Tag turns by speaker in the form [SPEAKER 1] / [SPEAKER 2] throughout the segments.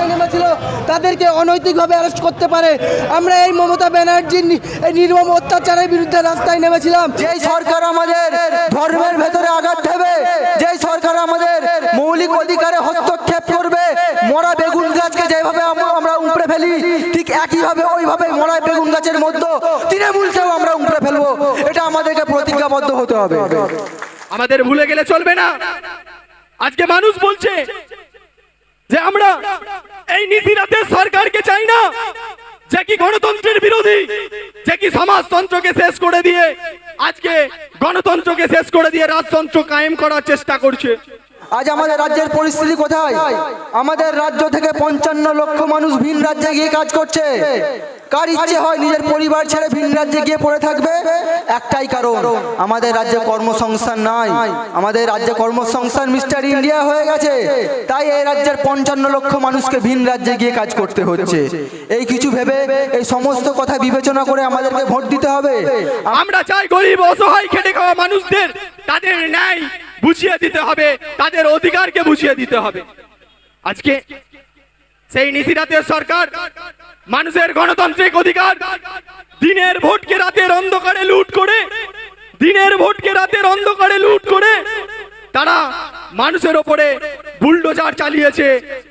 [SPEAKER 1] রাস্তায় নেমেছিল তাদেরকে অনৈতিকভাবে অ্যারেস্ট করতে পারে। আমরা এই মমতা ব্যানার্জির নির্মম অত্যাচারের বিরুদ্ধে রাস্তায় নেমেছিলাম।
[SPEAKER 2] যেই সরকার আমাদের ধর্মের ভেতরে আঘাত দেবে যেই সরকার আমাদের মৌলিক অধিকারে হস্তক্ষেপ করবে মরা বেগুন গাছকে যেভাবে আমরা- আমরা উপড়ে ফেলি ঠিক একইভাবে ওইভাবে মরা বেগুন গাছের মধ্যে তৃণমূলকেও আমরা উপড়ে ফেলব। এটা আমাদেরকে প্রতিজ্ঞাবদ্ধ হতে হবে।
[SPEAKER 3] আমাদের ভুলে গেলে চলবে না। আজকে মানুষ বলছে যে আমরা এই নীতিরাতের সরকারকে চাই না, যে কি গণতন্ত্রের বিরোধী, যে কি সমাজতন্ত্রকে শেষ করে দিয়ে আজকে গণতন্ত্রকে শেষ করে দিয়ে রাজতন্ত্র কায়েম করার চেষ্টা করছে।
[SPEAKER 2] আজ আমাদের রাজ্যের পরিস্থিতি কোথায়? আমাদের রাজ্য থেকে পঞ্চান্ন লক্ষ মানুষ ভিন রাজ্যে গিয়ে কাজ করছে। কার ইচ্ছে হয় নিজের পরিবার ছেড়ে ভিন রাজ্যে গিয়ে পড়ে থাকবে? একটাই কারণ, আমাদের রাজ্যে কর্মসংস্থান নাই। আমাদের রাজ্যে কর্মসংস্থান মিস্টার ইন্ডিয়া হয়ে গেছে। তাই এই রাজ্যের পঞ্চান্ন লক্ষ মানুষকে ভিন রাজ্যে গিয়ে কাজ করতে হচ্ছে। এই কিছু ভেবে এই সমস্ত কথা বিবেচনা করে আমাদেরকে ভোট দিতে হবে।
[SPEAKER 3] আমরা চাই গরিব, অসহায়, খেটে খাওয়া মানুষদের তাদের ন্যায় বুঝিয়ে দিতে হবে, তাদের অধিকারকে বুঝিয়ে দিতে হবে। আজকে সেই নিশিরাতের সরকার, মানুষের গণতান্ত্রিক অধিকার, দিনের ভোটকে রাতের অন্ধকারে লুট করে, দিনের ভোটকে রাতের অন্ধকারে লুট করে, তারা মানুষের ওপরে বুলডোজার চালিয়েছে,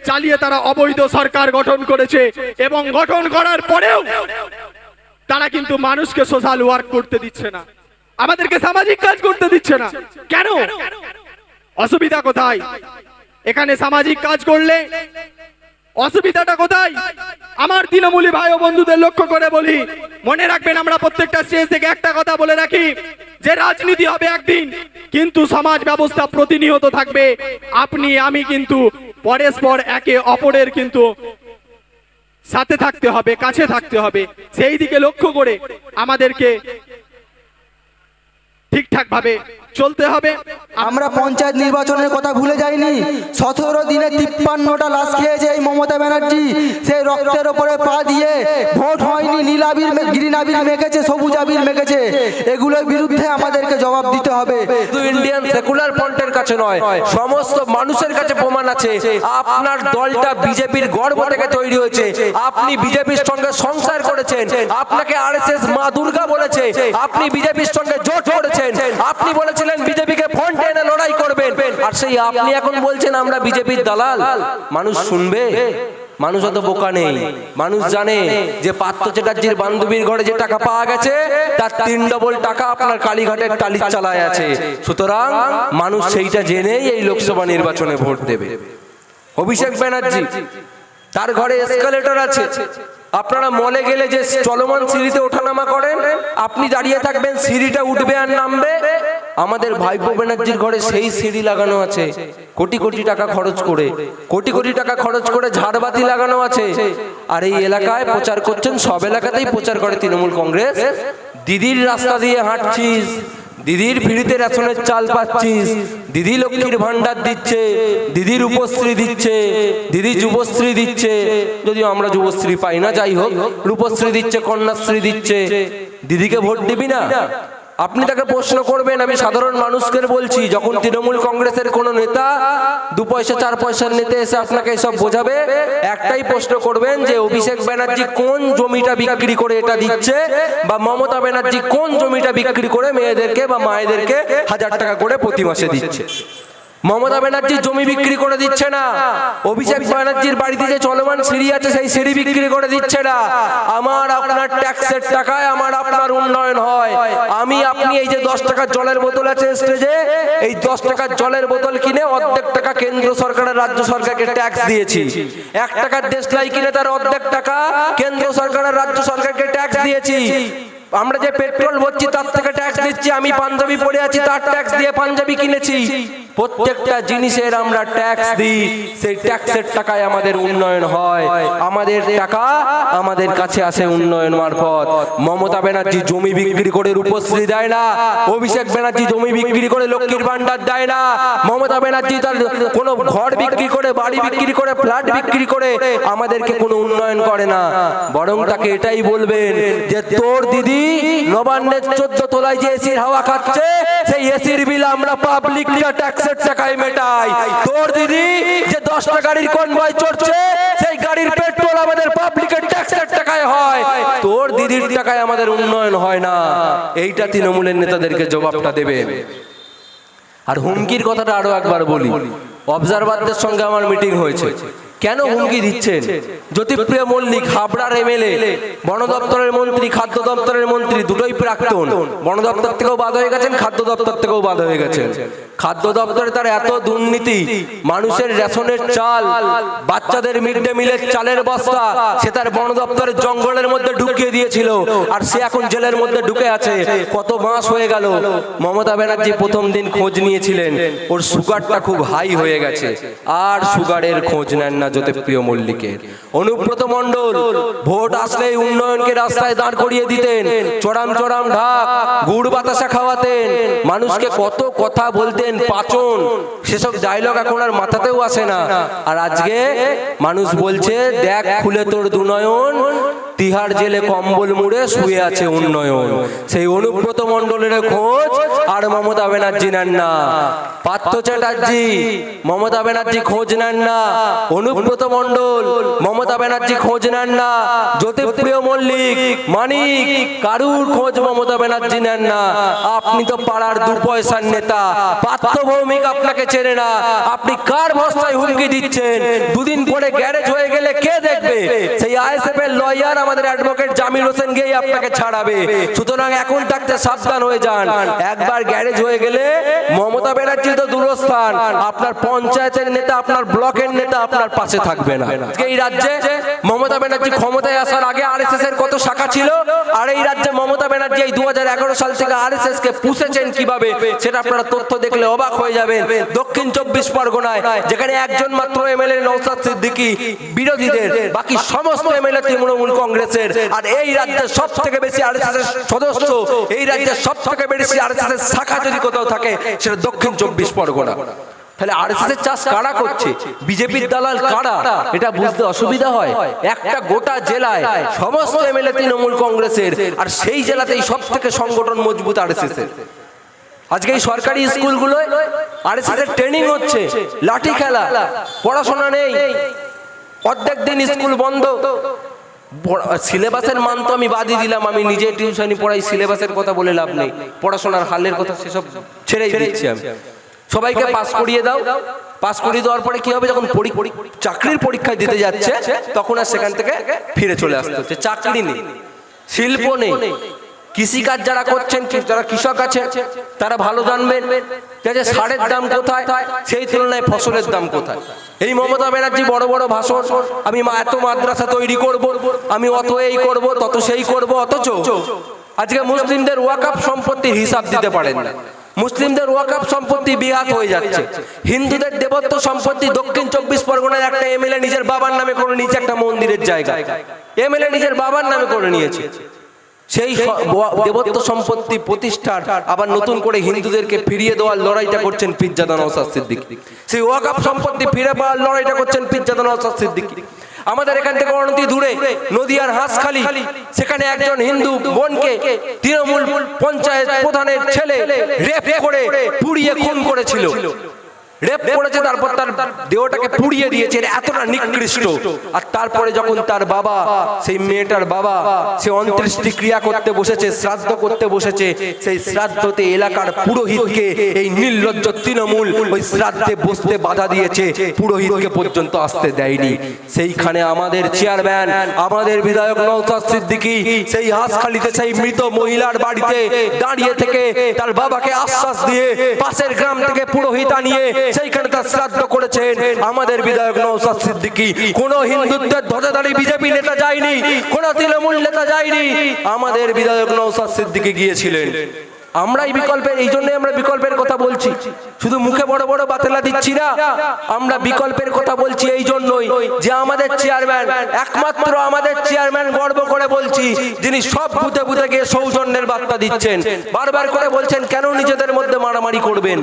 [SPEAKER 3] চালিয়ে তারা অবৈধ সরকার গঠন করেছে এবং গঠন করার পরেও তারা কিন্তু মানুষকে সোশ্যাল ওয়ার্ক করতে দিচ্ছে না। আমাদেরকে সামাজিক কাজ করতে দিচ্ছে না। কেন? অসুবিধা কোথায়? এখানে সামাজিক কাজ করলে অসুবিধাটা কোথায়? আমার তৃণমূলী ভাই ও বন্ধুদের লক্ষ্য করে বলি, মনে রাখবেন আমরা প্রত্যেকটা স্টেজ থেকে একটা কথা বলে রাখি, যে রাজনীতি হবে একদিন, কিন্তু সমাজ ব্যবস্থা প্রতিনিয়ত থাকবে। আপনি, আমি কিন্তু পরস্পর একে অপরের কিন্তু সাথে থাকতে হবে, কাছে থাকতে হবে। সেই দিকে লক্ষ্য করে আমাদেরকে ঠিকঠাক ভাবে চলতে হবে।
[SPEAKER 2] আমরা পঞ্চায়েত নির্বাচনের কথা ভুলে যাইনি। সতেরো দিনে তিপ্পান্নটা লাশ খেয়েছে এই মমতা ব্যানার্জি। সেই রক্তের ওপরে পা দিয়ে ভোট হয়নি নীলাবির মে- গ্রিন আবির মেখেছে সবুজ আবির মেখেছে। এগুলোর বিরুদ্ধে আমাদেরকে জবাব দিতে হবে।
[SPEAKER 4] ইন্ডিয়ান সেকুলার ফ্রন্টের কাছে নয় সমস্ত মানুষের কাছে প্রমাণ আছে। আপনার দলটা বিজেপির গর্ব থেকে তৈরি হয়েছে। আপনি বিজেপির সঙ্গে সংসার করেছেন। আপনাকে আরএসএস মা দুর্গা বলেছে। আপনি বিজেপির সঙ্গে জোট করেছেন। আপনি বলেছিলেন, বিজেপিকে ফ্রন্টে এনে লড়াই করবেন। আর সেই আপনি এখন বলছেন, আমরা বিজেপির দালাল। মানুষ শুনবে। মানুষ অত বোকা নেই। মানুষ জানে যে পার্থ চ্যাটার্জির বান্ধবীর ঘরে যে টাকা পাওয়া গেছে, তার তিন ডবল টাকা আপনার কালীঘাটের টালির চালায় আছে। সুতরাং মানুষ সেইটা জেনেই এই লোকসভা নির্বাচনে ভোট দেবে। অভিষেক ব্যানার্জি, তার ঘরে এসকালেটর আছে। আপনারা মলে গেলে যে চলমান সিঁড়িতে ওঠানামা করেন, আপনি দাঁড়িয়ে থাকবেন, সিঁড়িটা উঠবে আর নামবে। আমাদের ভাইপো ব্যানার্জির ঘরে সেই সিঁড়ি লাগানো আছে। কোটি কোটি টাকা খরচ করে। কোটি কোটি টাকা খরচ করে ঝাড়বাতি লাগানো আছে। আর এই এলাকায় প্রচার করছেন সব এলাকাতেই প্রচার করে তৃণমূল কংগ্রেস। দিদির রাস্তা দিয়ে হাঁটছিস। দিদির ফিরিতে রেশনের চাল পাচ্ছিস। দিদি লক্ষ্মীর ভান্ডার দিচ্ছে। দিদির উপশ্রী দিচ্ছে। দিদি যুবশ্রী দিচ্ছে। যদিও আমরা যুবশ্রী পাই না যাই হোক রূপশ্রী দিচ্ছে কন্যাশ্রী দিচ্ছে। দিদিকে ভোট দিবি না। আপনি তাকে প্রশ্ন করবেন, আমি সাধারণ মানুষকে বলছি, যখন তৃণমূল কংগ্রেসের কোনো নেতা দু পয়সা, চার পয়সার নেতা এসে আপনাকে এসব বোঝাবে, একটাই প্রশ্ন করবেন যে অভিষেক ব্যানার্জি কোন জমিটা বিক্রি করে এটা দিচ্ছে, বা মমতা ব্যানার্জি কোন জমিটা বিক্রি করে মেয়েদেরকে বা মায়েদেরকে হাজার টাকা করে প্রতি মাসে দিচ্ছে। মমতা ব্যানার্জি জমি বিক্রি করে দিচ্ছে না। অভিষেক ব্যানার্জির বাড়িতে যে চলমান সিঁড়ি আছে সেই সিঁড়ি বিক্রি করে দিচ্ছে না। আমার আপনার ট্যাক্সের টাকায় আমার আপনার উন্নয়ন হয়। আমি আপনি এই যে দশ টাকার জলের বোতল আছে স্টেজে এই দশ টাকার জলের বোতল কিনে অর্ধেক টাকা কেন্দ্র সরকারের রাজ্য সরকারকে ট্যাক্স দিয়েছি। এক টাকার দেশলাই কিনে তার অর্ধেক টাকা কেন্দ্র সরকারের রাজ্য সরকারকে ট্যাক্স দিয়েছি। আমরা যে পেট্রোল ভরছি তার থেকে ট্যাক্স দিচ্ছি আমি পাঞ্জাবি পরে আছি তার ট্যাক্স দিয়ে পাঞ্জাবি কিনেছি প্রত্যেকটা জিনিসের আমরা ট্যাক্স দিই, সেই ট্যাক্সের টাকায় আমাদের উন্নয়ন হয়। আমাদের টাকা আমাদের কাছে আসে উন্নয়ন মারফত। মমতা ব্যানার্জি জমি বিক্রি করে রূপশ্রী দেয় না, অভিষেক ব্যানার্জি জমি বিক্রি করে লক্ষ্মীর ভান্ডার দেয় না, মমতা ব্যানার্জি তার কোনো ঘর বিক্রি করে, বাড়ি বিক্রি করে, ফ্ল্যাট বিক্রি করে আমাদেরকে কোনো উন্নয়ন করে না। বরং তাকে এটাই বলবেন যে, তোর দিদি নবান্নের চোদ্দ তোলায় যে এসির হাওয়া খাচ্ছে, সেই এসির বিল আমরা পাবলিকরা ট্যাক্সের টাকায় মেটাই। তোর দিদি যে দশটা গাড়ির কনভয় চড়ছে, সেই গাড়ির পেট্রোল আমাদের পাবলিকের ট্যাক্সের টাকায় হয়। তোর দিদির টাকায় আমাদের উন্নয়ন হয় না। এইটা তৃণমূলের নেতাদেরকে জবাবটা দেবে। আর হুমকির কথাটা আরও একবার বলি। অবজারভারদের সঙ্গে আমার মিটিং হয়েছে। কেন হুমকি দিচ্ছেন? জ্যোতিপ্রিয় মল্লিক হাবড়ার এমএলএ বন দপ্তরের মন্ত্রী খাদ্য দপ্তরের মন্ত্রী দুটোই প্রাক্তন। বন দপ্তর থেকেও বাদ হয়ে গেছেন খাদ্য দপ্তর থেকেও বাদ হয়ে গেছেন। খাদ্য দপ্তরে তার এত দুর্নীতি মানুষের রেশনের চাল বাচ্চাদের মিড ডে মিলের চালের বস্তা সে তার বন দপ্তরের জঙ্গলের মধ্যে ঢুকিয়ে দিয়েছিল আর সে এখন জেলের মধ্যে ঢুকে আছে। কত মাস হয়ে গেল মমতা ব্যানার্জি প্রথম দিন খোঁজ নিয়েছিলেন ওর সুগারটা খুব হাই হয়ে গেছে আর সুগারের খোঁজ নেন না জ্যোতিপ্রিয় মল্লিকের। অনুব্রত মণ্ডল, ভোট আসলেই উন্নয়নকে রাস্তায় দাঁড় করিয়ে দিতেন, চড়াম চড়াম ঢাক, গুড় বাতাসা খাওয়াতেন, মানুষকে কত কথা বলতেন পাচন, সেসব ডায়লগ এখন আর মাথাতেও আসে না। আর আজকে মানুষ বলছে, দেখ, খুলে তোর দুনয়ন তিহার জেলে কম্বল মুড়ে শুয়ে আছে উন্নয়ন। সেই অনুব্রত মণ্ডলের খোঁজ আর মমতা ব্যানার্জি নেন না। পার্থ চ্যাটার্জি মমতা ব্যানার্জি খোঁজ নেন না। অনুব্রত মণ্ডল মমতা ব্যানার্জি খোঁজ নেন না। জ্যোতিপ্রিয় মল্লিক মানিক কারুর খোঁজ মমতা ব্যানার্জি নেন না। আপনি তো পাড়ার দু পয়সার নেতা। পার্থ ভৌমিক আপনাকে চেনে না। আপনি কার ভরসায় হুমকি দিচ্ছেন? দুদিন পরে গ্যারেজ হয়ে গেলে কে দেখবে? সেই আইএসএফ এর লয়ার আমাদের অ্যাডভোকেট জামিল হোসেন গিয়ে আপনাকে ছাড়াবে। সুতরাং এখন থাকতে সাবধান হয়ে যান। একবার গ্যারেজ হয়ে গেলে মমতা ব্যানার্জি তো দূরস্থান। আপনার পঞ্চায়েতের নেতা আপনার ব্লকের আপনার পাশে থাকবে না। আজকে এই রাজ্যে মমতা ব্যানার্জি ক্ষমতায় আসার আগে আরএসএস এর কত শাখা ছিল, আর এই রাজ্যে মমতা ব্যানার্জি এই দু সাল থেকে আরএসএস কে পুষেছেন কীভাবে, সেটা আপনারা তথ্য দেখলে অবাক হয়ে যাবেন। দক্ষিণ চব্বিশ পরগনায়, যেখানে একজন মাত্র এমএলএ নৌসাদ সিদ্দিকী বিরোধীদের, বাকি সমস্ত এমএলএ তৃণমূল কংগ্রেসের। আর এই রাজ্যে সব থেকে বেশি আরএসএস এর সদস্য, এই রাজ্যে সব থেকে বেশি আরএসএস এর শাখা যদি কোথাও থাকে, সেটা দক্ষিণ চব্বিশ পরগনা। তাহলে আরএসএস এর চাষ কারা করছে? বিজেপির দালাল কারা? এটা বুঝতে অসুবিধা হয়। একটা গোটা জেলায় সমস্ত এমএলএ তৃণমূল কংগ্রেসের আর সেই জেলাতেই সব থেকে সংগঠন মজবুত আরএসএস এর। আজকে এই সরকারি স্কুলগুলোয় আরএসএস এর ট্রেনিং হচ্ছে লাঠি খেলা পড়াশোনা নেই অর্ধেক দিন স্কুল বন্ধ। সিলেবাসের মান তো আমি বাদই দিলাম আমি নিজে টিউশনি পড়াই সিলেবাসের কথা বলে লাভ নেই পড়াশোনার হালের কথা সেসব ছেড়েই দিচ্ছি আমি। সবাইকে পাস করিয়ে দাও। পাস করিয়ে দেওয়ার পরে কি হবে? যখন পরি- চাকরির পরীক্ষা দিতে যাচ্ছে তখন আর সেখান থেকে ফিরে চলে আসতে হচ্ছে। চাকরি নেই। শিল্প নেই। কৃষিকাজ যারা করছেন যারা কৃষক আছে তারা ভালো জানবেন যে সারের দাম কোথায়? সেই তুলনায় ফসলের দাম কোথায়? এই মমতা ব্যানার্জি বড় বড় ভাষণ আমি এত মাদ্রাসা তৈরি করব আমি অত এই করব তত সেই করব অথচ আজকে মুসলিমদের ওয়াকাপ সম্পত্তির হিসাব দিতে পারেন না। মুসলিমদের ওয়াকাপ সম্পত্তি বিহাত হয়ে যাচ্ছে। হিন্দুদের দেবত্ব সম্পত্তি দক্ষিণ চব্বিশ পরগনায় একটা এমএলএ নিজের বাবার নামে করে নিয়েছে, একটা মন্দিরের জায়গা। এমএলএ নিজের বাবার নামে করে নিয়েছে। সেই দেবত্ব সম্পত্তি প্রতিষ্ঠার আবার নতুন করে হিন্দুদেরকে ফিরিয়ে দেওয়ার লড়াইটা করছেন পিজ্জাদা নওসাদ সিদ্দিকী। সেই ওয়াকাপ সম্পত্তি ফিরে পাওয়ার লড়াইটা করছেন পিজ্জাদা নওসাদ সিদ্দিকী। আমাদের এখান থেকে অনতি দূরে, নদিয়ার হাঁসখালি, সেখানে একজন হিন্দু বোনকে তৃণমূল পঞ্চায়েত প্রধানের ছেলে রেপ করে, পুড়িয়ে খুন করেছিল। রেপ করেছে তারপর তার দেহটাকে পুড়িয়ে দিয়েছে এতটা নিকৃষ্ট। আর তারপরে যখন তার বাবা সেই মেয়েটার বাবা সে অন্ত্যেষ্টি ক্রিয়া করতে বসেছে শ্রাদ্ধ করতে বসেছে সেই শ্রাদ্ধতে এলাকার পুরোহিতকে এই নির্লজ্জ তৃণমূল ওই শ্রাদ্ধে বসতে বাধা দিয়েছে পুরোহিতকে পর্যন্ত আসতে দেয়নি। সেইখানে আমাদের চেয়ারম্যান আমাদের বিধায়ক নৌসাদ সিদ্দিকী সেই হাঁসখালিতে সেই মৃত মহিলার বাড়িতে দাঁড়িয়ে থেকে তার বাবাকে আশ্বাস দিয়ে পাশের গ্রাম থেকে পুরোহিত আনিয়ে সেইখানে তার শ্রাদ্ধ করেছেন, আমাদের বিধায়ক নৌসাদ সিদ্দিকী। কোন হিন্দুত্বের ধ্বজাধারী বিজেপি নেতা যায়নি, কোন তৃণমূল নেতা যায়নি। আমাদের বিধায়ক নৌসাদ সিদ্দিকী গিয়েছিলেন। আমরাই বিকল্পের এই জন্যই আমরা বিকল্পের কথা বলছি। শুধু মুখে বড় বড় বাতেলা দিচ্ছি না, আমরা বিকল্পের কথা বলছি এই জন্যই যে আমাদের চেয়ারম্যান, একমাত্র আমাদের চেয়ারম্যান গর্ব করে বলছি, যিনি সব বুথে বুথে গিয়ে সৌজন্যের বার্তা দিচ্ছেন। বারবার করে বলছেন, কেন নিজেদের মধ্যে মারামারি করবেন?